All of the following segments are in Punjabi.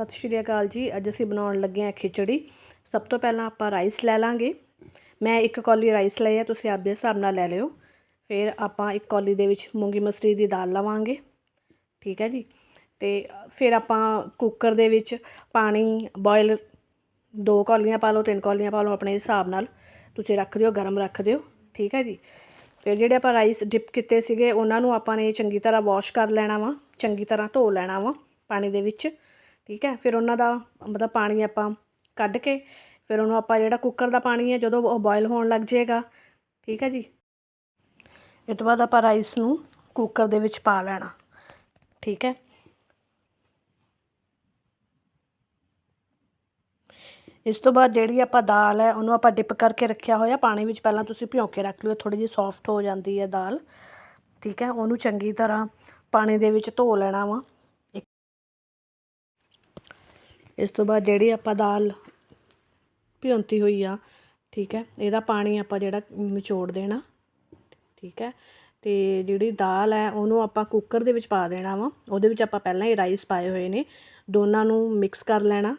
ਸਤਿ ਸ਼੍ਰੀ ਅਕਾਲ ਜੀ। ਅੱਜ ਅਸੀਂ ਬਣਾਉਣ ਲੱਗੇ ਹਾਂ ਖਿਚੜੀ। ਸਭ ਤੋਂ ਪਹਿਲਾਂ ਆਪਾਂ ਰਾਈਸ ਲੈ ਲਾਂਗੇ। ਮੈਂ ਇੱਕ ਕੌਲੀ ਰਾਈਸ ਲਈ ਹੈ ਤੁਸੀਂ ਆਪਦੇ ਹਿਸਾਬ ਨਾਲ ਲੈ ਲਿਓ। ਫਿਰ ਆਪਾਂ ਇੱਕ ਕੌਲੀ ਦੇ ਵਿੱਚ ਮੂੰਗੀ ਮਸਰੀ ਦੀ ਦਾਲ ਲਵਾਂਗੇ। ਠੀਕ ਹੈ ਜੀ। ਤੇ ਫਿਰ ਆਪਾਂ ਕੁੱਕਰ ਦੇ ਵਿੱਚ ਪਾਣੀ ਬੋਇਲ ਦੋ ਕੌਲੀਆਂ ਪਾ ਲਓ, ਤਿੰਨ ਕੌਲੀਆਂ ਪਾ ਲਓ ਆਪਣੇ ਹਿਸਾਬ ਨਾਲ। ਤੁਸੀਂ ਰੱਖ ਦਿਓ, ਗਰਮ ਰੱਖ ਦਿਓ। ਠੀਕ ਹੈ ਜੀ। ਫਿਰ ਜਿਹੜੇ ਆਪਾਂ ਰਾਈਸ ਡਿਪ ਕੀਤੇ ਸੀਗੇ, ਉਹਨਾਂ ਨੂੰ ਆਪਾਂ ਨੇ ਚੰਗੀ ਤਰ੍ਹਾਂ ਵਾਸ਼ ਕਰ ਲੈਣਾ ਵਾ। ਚੰਗੀ ਤਰ੍ਹਾਂ ਧੋ ਲੈਣਾ ਵਾ ਪਾਣੀ ਦੇ ਵਿੱਚ। ਠੀਕ ਹੈ, ਫਿਰ ਉਹਨਾਂ ਦਾ ਮਤਲਬ ਪਾਣੀ ਆਪਾਂ ਕੱਢ ਕੇ ਫਿਰ ਉਹਨੂੰ ਆਪਾਂ ਜਿਹੜਾ ਕੁੱਕਰ ਦਾ ਪਾਣੀ ਹੈ ਜਦੋਂ ਉਹ ਬੋਇਲ ਹੋਣ ਲੱਗ ਜਾਏਗਾ, ਠੀਕ ਹੈ ਜੀ। ਇਸ ਤੋਂ ਬਾਅਦ ਆਪਾਂ ਰਾਈਸ ਨੂੰ ਕੁੱਕਰ ਦੇ ਵਿੱਚ ਪਾ ਲੈਣਾ, ਠੀਕ ਹੈ। ਇਸ ਤੋਂ ਬਾਅਦ ਜਿਹੜੀ ਆਪਾਂ ਦਾਲ ਹੈ ਉਹਨੂੰ ਆਪਾਂ ਡਿਪ ਕਰਕੇ ਰੱਖਿਆ ਹੋਇਆ, ਪਾਣੀ ਵਿੱਚ ਪਹਿਲਾਂ ਤੁਸੀਂ ਭਿਉਂ ਕੇ ਰੱਖ ਲਿਓ ਥੋੜੀ ਜਿਹੀ ਸੌਫਟ ਹੋ ਜਾਂਦੀ ਹੈ ਦਾਲ, ਠੀਕ ਹੈ। ਉਹਨੂੰ ਚੰਗੀ ਤਰ੍ਹਾਂ ਪਾਣੀ ਦੇ ਵਿੱਚ ਧੋ ਲੈਣਾ ਵਾ। ਇਸ ਤੋਂ ਬਾਅਦ ਜਿਹੜੀ ਆਪਾਂ ਦਾਲ ਭਿਉਂਤੀ ਹੋਈ ਆ, ਠੀਕ ਹੈ, ਇਹਦਾ ਪਾਣੀ ਆਪਾਂ ਜਿਹੜਾ ਨਿਚੋੜ ਦੇਣਾ, ਠੀਕ ਹੈ, ਤੇ ਜਿਹੜੀ ਦਾਲ ਹੈ ਉਹਨੂੰ ਆਪਾਂ ਕੁੱਕਰ ਦੇ ਵਿੱਚ ਪਾ ਦੇਣਾ ਵਾ, ਉਹਦੇ ਵਿੱਚ ਆਪਾਂ ਪਹਿਲਾਂ ਹੀ ਰਾਈਸ ਪਾਏ ਹੋਏ ਨੇ, ਦੋਨਾਂ ਨੂੰ ਮਿਕਸ ਕਰ ਲੈਣਾ,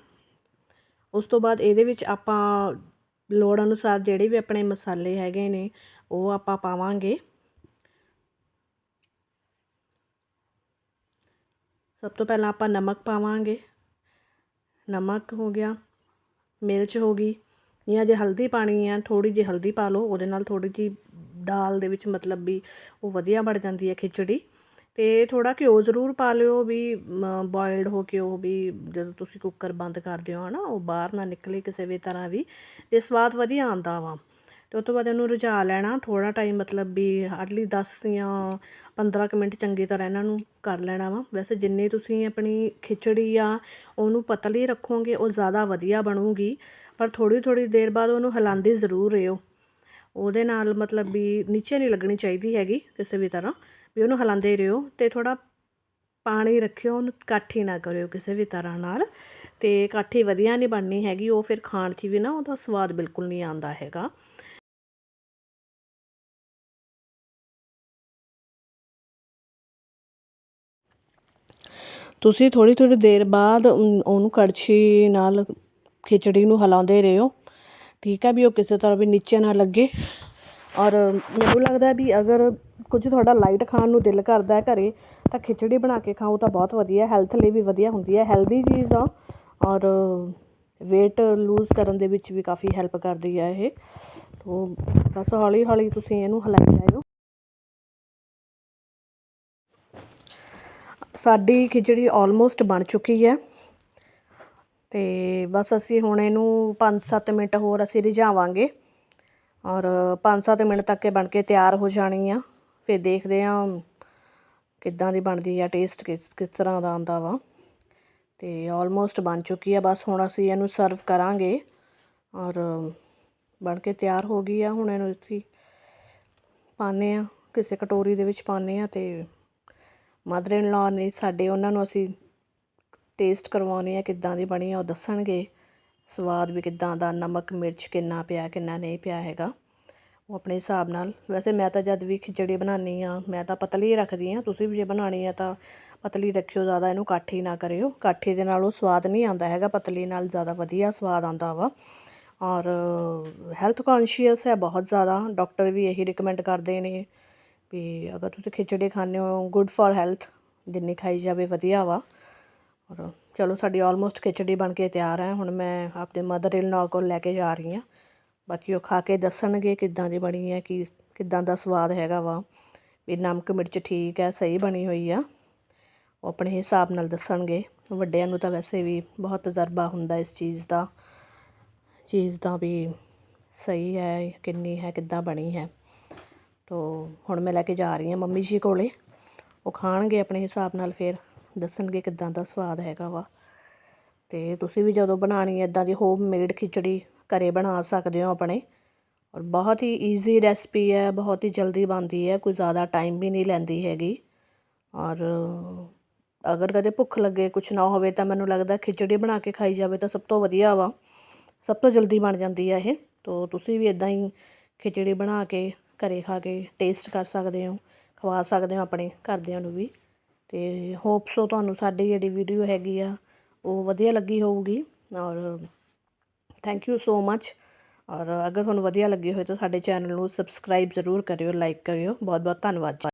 ਉਸ ਤੋਂ ਬਾਅਦ ਇਹਦੇ ਵਿੱਚ ਆਪਾਂ ਲੋੜ ਅਨੁਸਾਰ ਜਿਹੜੇ ਵੀ ਆਪਣੇ ਮਸਾਲੇ ਹੈਗੇ ਨੇ, ਉਹ ਆਪਾਂ ਪਾਵਾਂਗੇ। ਸਭ ਤੋਂ ਪਹਿਲਾਂ ਆਪਾਂ ਨਮਕ ਪਾਵਾਂਗੇ। ਨਮਕ ਹੋ ਗਿਆ, ਮਿਰਚ ਹੋ ਗਈ ਜਾਂ ਜੇ ਹਲਦੀ ਪਾਣੀ ਆ ਥੋੜੀ ਜਿਹੀ ਹਲਦੀ ਪਾ ਲਓ, ਉਹਦੇ ਨਾਲ ਥੋੜੀ ਜਿਹੀ ਦਾਲ ਦੇ ਵਿੱਚ ਮਤਲਬ ਵੀ ਉਹ ਵਧੀਆ ਬਣ ਜਾਂਦੀ ਹੈ ਖਿਚੜੀ। ਤੇ ਥੋੜਾ ਘਿਓ ਜ਼ਰੂਰ ਪਾ ਲਿਓ ਵੀ ਬੋਇਲਡ ਹੋ ਕੇ ਉਹ ਵੀ ਜਦੋਂ ਤੁਸੀਂ ਕੁੱਕਰ ਬੰਦ ਕਰਦੇ ਹੋ ਹਨਾ, ਉਹ ਬਾਹਰ ਨਾ ਨਿਕਲੇ ਕਿਸੇ ਵੀ ਤਰ੍ਹਾਂ ਵੀ, ਤੇ ਸਵਾਦ ਵਧੀਆ ਆਉਂਦਾ ਵਾ। ਅਤੇ ਉਹ ਤੋਂ ਬਾਅਦ ਇਹਨੂੰ ਰਝਾ ਲੈਣਾ ਥੋੜ੍ਹਾ ਟਾਈਮ ਮਤਲਬ ਵੀ ਹਾਰਡਲੀ ਦਸ ਜਾਂ 15 ਕੁ ਮਿੰਟ ਚੰਗੀ ਤਰ੍ਹਾਂ ਇਹਨਾਂ ਨੂੰ ਕਰ ਲੈਣਾ ਵਾ। ਵੈਸੇ ਜਿੰਨੀ ਤੁਸੀਂ ਆਪਣੀ ਖਿਚੜੀ ਆ, ਉਹਨੂੰ ਪਤਲੀ ਰੱਖੋਗੇ, ਉਹ ਜ਼ਿਆਦਾ ਵਧੀਆ ਬਣੂਗੀ, ਪਰ ਥੋੜ੍ਹੀ ਥੋੜ੍ਹੀ ਦੇਰ ਬਾਅਦ ਉਹਨੂੰ ਹਿਲਾਉਂਦੇ ਜ਼ਰੂਰ ਰਹੋ। ਉਹਦੇ ਨਾਲ ਮਤਲਬ ਵੀ ਨੀਚੇ ਨਹੀਂ ਲੱਗਣੀ ਚਾਹੀਦੀ ਹੈਗੀ ਕਿਸੇ ਵੀ ਤਰ੍ਹਾਂ, ਵੀ ਉਹਨੂੰ ਹਿਲਾਉਂਦੇ ਰਹੋ ਤੇ ਥੋੜਾ ਪਾਣੀ ਰੱਖਿਓ, ਉਹਨੂੰ ਕਾਠੀ ਨਾ ਕਰਿਓ ਕਿਸੇ ਵੀ ਤਰ੍ਹਾਂ ਨਾਲ। ਤੇ ਕਾਠੀ ਵਧੀਆ ਨਹੀਂ ਬਣਨੀ ਹੈਗੀ, ਉਹ ਫਿਰ ਖਾਣ 'ਚ ਵੀ ਨਾ ਉਹਦਾ ਸਵਾਦ ਬਿਲਕੁਲ ਨਹੀਂ ਆਉਂਦਾ ਹੈਗਾ। ਤੁਸੀਂ ਥੋੜ੍ਹੀ ਥੋੜ੍ਹੀ ਦੇਰ ਬਾਅਦ ਉਹਨੂੰ ਕੜਛੀ ਨਾਲ ਖਿਚੜੀ ਨੂੰ ਹਿਲਾਉਂਦੇ ਰਹੋ। ਠੀਕ ਹੈ ਵੀ ਉਹ ਕਿਸੇ ਤਰ੍ਹਾਂ ਵੀ ਨੀਚੇ ਨਾ ਲੱਗੇ। ਔਰ ਮੈਨੂੰ ਲੱਗਦਾ ਵੀ ਅਗਰ ਕੁਝ ਤੁਹਾਡਾ ਲਾਈਟ ਖਾਣ ਨੂੰ ਦਿਲ ਕਰਦਾ ਘਰ, ਤਾਂ ਖਿਚੜੀ ਬਣਾ ਕੇ ਖਾਓ ਤਾਂ ਬਹੁਤ ਵਧੀਆ ਹੈਲਥ ਲਈ ਵੀ ਵਧੀਆ ਹੁੰਦੀ ਹੈ ਹੈਲਦੀ ਚੀਜ਼ ਆ। ਔਰ ਵੇਟ ਲੂਜ਼ ਕਰਨ ਦੇ ਵਿੱਚ ਵੀ ਕਾਫੀ ਹੈਲਪ ਕਰਦੀ ਹੈ ਇਹ। ਤੋਂ ਬਸ ਹੌਲੀ ਹੌਲੀ ਤੁਸੀਂ ਇਹਨੂੰ ਹਿਲਾਈ ਜਾਇਓ। ਸਾਡੀ ਖਿਚੜੀ ਆਲਮੋਸਟ ਬਣ ਚੁੱਕੀ ਹੈ। ਅਤੇ ਬਸ ਅਸੀਂ ਹੁਣ ਇਹਨੂੰ 5-7 ਮਿੰਟ ਹੋਰ ਅਸੀਂ ਰਿਝਾਵਾਂਗੇ ਔਰ 5-7 ਮਿੰਟ ਤੱਕ ਇਹ ਬਣ ਕੇ ਤਿਆਰ ਹੋ ਜਾਣੀ ਆ। ਫਿਰ ਦੇਖਦੇ ਹਾਂ ਕਿੱਦਾਂ ਦੀ ਬਣਦੀ ਆ ਟੇਸਟ ਕਿਸ ਕਿਸ ਤਰ੍ਹਾਂ ਦਾ ਆਉਂਦਾ ਵਾ। ਤੇ ਆਲਮੋਸਟ ਬਣ ਚੁੱਕੀ ਆ, ਬਸ ਹੁਣ ਅਸੀਂ ਇਹਨੂੰ ਸਰਵ ਕਰਾਂਗੇ ਔਰ ਬਣ ਕੇ ਤਿਆਰ ਹੋ ਗਈ ਆ। ਹੁਣ ਇਹਨੂੰ ਅਸੀਂ ਪਾਉਂਦੇ ਆ, ਕਿਸੇ ਕਟੋਰੀ ਦੇ ਵਿੱਚ ਪਾਉਂਦੇ ਆ ਤੇ ਮਦਰ ਇਨ ਲਾ ਨੇ ਸਾਡੇ ਉਹਨਾਂ ਨੂੰ ਅਸੀਂ ਟੇਸਟ ਕਰਵਾਉਂਦੇ ਆ ਕਿੱਦਾਂ ਦੀ ਬਣੀ ਆ, ਉਹ ਦੱਸਣਗੇ। ਸਵਾਦ ਵੀ ਕਿੱਦਾਂ ਦਾ, ਨਮਕ, ਮਿਰਚ ਕਿੰਨਾ ਪਿਆ, ਕਿੰਨਾ ਨਹੀਂ ਪਿਆ ਹੈਗਾ। ਉਹ ਆਪਣੇ ਹਿਸਾਬ ਨਾਲ, ਵੈਸੇ ਮੈਂ ਤਾਂ ਜਦ ਵੀ ਖਿਚੜੀ ਬਣਾਉਂਦੀ ਆ ਮੈਂ ਤਾਂ ਪਤਲੀ ਰੱਖਦੀ ਆ ਤੁਸੀਂ ਵੀ ਜੇ ਬਣਾਉਣੀ ਆ ਤਾਂ ਪਤਲੀ ਰੱਖਿਓ ਜ਼ਿਆਦਾ, ਇਹਨੂੰ ਕਾਠੀ ਨਾ ਕਰਿਓ। ਕਾਠੀ ਦੇ ਨਾਲ ਉਹ ਸਵਾਦ ਨਹੀਂ ਆਉਂਦਾ ਹੈਗਾ, ਪਤਲੀ ਨਾਲ ਜ਼ਿਆਦਾ ਵਧੀਆ ਸਵਾਦ ਆਉਂਦਾ ਵਾ। ਔਰ ਹੈਲਥ ਕੌਨਸ਼ੀਅਸ ਹੈ ਬਹੁਤ ਜ਼ਿਆਦਾ ਡਾਕਟਰ ਵੀ ਇਹੀ ਰਿਕਮੈਂਡ ਕਰਦੇ ਨੇ। ਵੀ ਅਗਰ ਤੁਸੀਂ ਖਿਚੜੀ ਖਾਂਦੇ ਹੋ ਗੁੱਡ ਫॉर ਹੈਲਥ ਜਿੰਨੀ ਖਾਈ ਜਾਵੇ ਵਧੀਆ ਵਾ। ਔਰ ਚਲੋ ਸਾਡੀ ਆਲਮੋਸਟ ਖਿਚੜੀ ਬਣ ਕੇ ਤਿਆਰ ਹੈ। ਹੁਣ ਮੈਂ ਆਪਣੇ ਮਦਰ ਇਨ ਲਾ ਕੋਲ ਲੈ ਕੇ ਜਾ ਰਹੀ ਹਾਂ। ਬਾਕੀ ਉਹ ਖਾ ਕੇ ਦੱਸਣਗੇ ਕਿੱਦਾਂ ਦੀ ਬਣੀ ਹੈ, ਕਿ, ਕਿੱਦਾਂ ਦਾ ਸਵਾਦ ਹੈਗਾ ਵਾ। ਵੀ ਨਮਕ ਮਿਰਚ ਠੀਕ ਹੈ, ਸਹੀ ਬਣੀ ਹੋਈ ਆ। ਉਹ ਆਪਣੇ ਹਿਸਾਬ ਨਾਲ ਦੱਸਣਗੇ। ਵੱਡਿਆਂ ਨੂੰ ਤਾਂ ਵੈਸੇ ਵੀ ਬਹੁਤ ਤਜਰਬਾ ਹੁੰਦਾ ਇਸ ਚੀਜ਼ ਦਾ। ਚੀਜ਼ ਦਾ ਵੀ ਸਹੀ ਹੈ, ਕਿੰਨੀ ਹੈ, ਕਿੱਦਾਂ ਬਣੀ ਹੈ। ਤੋ ਹੁਣ ਮੈਂ ਲੈ ਕੇ ਜਾ ਰਹੀ ਹਾਂ ਮੰਮੀ ਜੀ ਕੋਲੇ। ਉਹ ਖਾਣਗੇ ਆਪਣੇ ਹਿਸਾਬ ਨਾਲ ਫਿਰ, ਦੱਸਣਗੇ ਕਿੱਦਾਂ ਦਾ ਸਵਾਦ ਹੈਗਾ ਵਾ। ਤੇ ਤੁਸੀਂ ਵੀ ਜਦੋਂ ਬਣਾਣੀ ਹੈ, ਇਦਾਂ ਦੀ ਹੋਮ ਮੇਡ ਖਿਚੜੀ ਘਰੇ ਬਣਾ ਸਕਦੇ ਹੋ ਆਪਣੇ। ਔਰ ਬਹੁਤ ਹੀ ਈਜ਼ੀ ਰੈਸਪੀ ਹੈ, ਬਹੁਤ ਹੀ ਜਲਦੀ ਬਣਦੀ ਹੈ, ਕੋਈ ਜ਼ਿਆਦਾ ਟਾਈਮ ਵੀ ਨਹੀਂ ਲੈਂਦੀ ਹੈਗੀ। ਔਰ ਅਗਰ ਕਦੇ ਭੁੱਖ ਲੱਗੇ ਕੁਝ ਨਾ ਹੋਵੇ, ਤਾਂ ਮੈਨੂੰ ਲੱਗਦਾ ਖਿਚੜੀ ਬਣਾ ਕੇ ਖਾਈ ਜਾਵੇ ਤਾਂ ਸਭ ਤੋਂ ਵਧੀਆ ਵਾ। ਸਭ ਤੋਂ ਜਲਦੀ ਬਣ ਜਾਂਦੀ ਹੈ ਇਹ। ਤੋ ਤੁਸੀਂ ਵੀ ਇਦਾਂ ਹੀ ਖਿਚੜੀ ਬਣਾ ਕੇ ਘਰੇ ਖਾ ਕੇ ਟੇਸਟ ਕਰ ਸਕਦੇ ਹੋ, ਖਵਾ ਸਕਦੇ ਹੋ ਆਪਣੇ ਘਰਦਿਆਂ ਨੂੰ ਵੀ। ਅਤੇ ਹੋਪ ਸੋ ਤੁਹਾਨੂੰ ਸਾਡੀ ਜਿਹੜੀ ਵੀਡੀਓ ਹੈਗੀ ਆ, ਉਹ ਵਧੀਆ ਲੱਗੀ ਹੋਊਗੀ। ਔਰ ਥੈਂਕ ਯੂ ਸੋ ਮੱਚ ਔਰ ਅਗਰ ਤੁਹਾਨੂੰ ਵਧੀਆ ਲੱਗੀ ਹੋਏ ਤਾਂ ਸਾਡੇ ਚੈਨਲ ਨੂੰ ਸਬਸਕ੍ਰਾਈਬ ਜ਼ਰੂਰ ਕਰਿਓ ਲਾਈਕ ਕਰਿਓ। ਬਹੁਤ ਬਹੁਤ ਧੰਨਵਾਦ।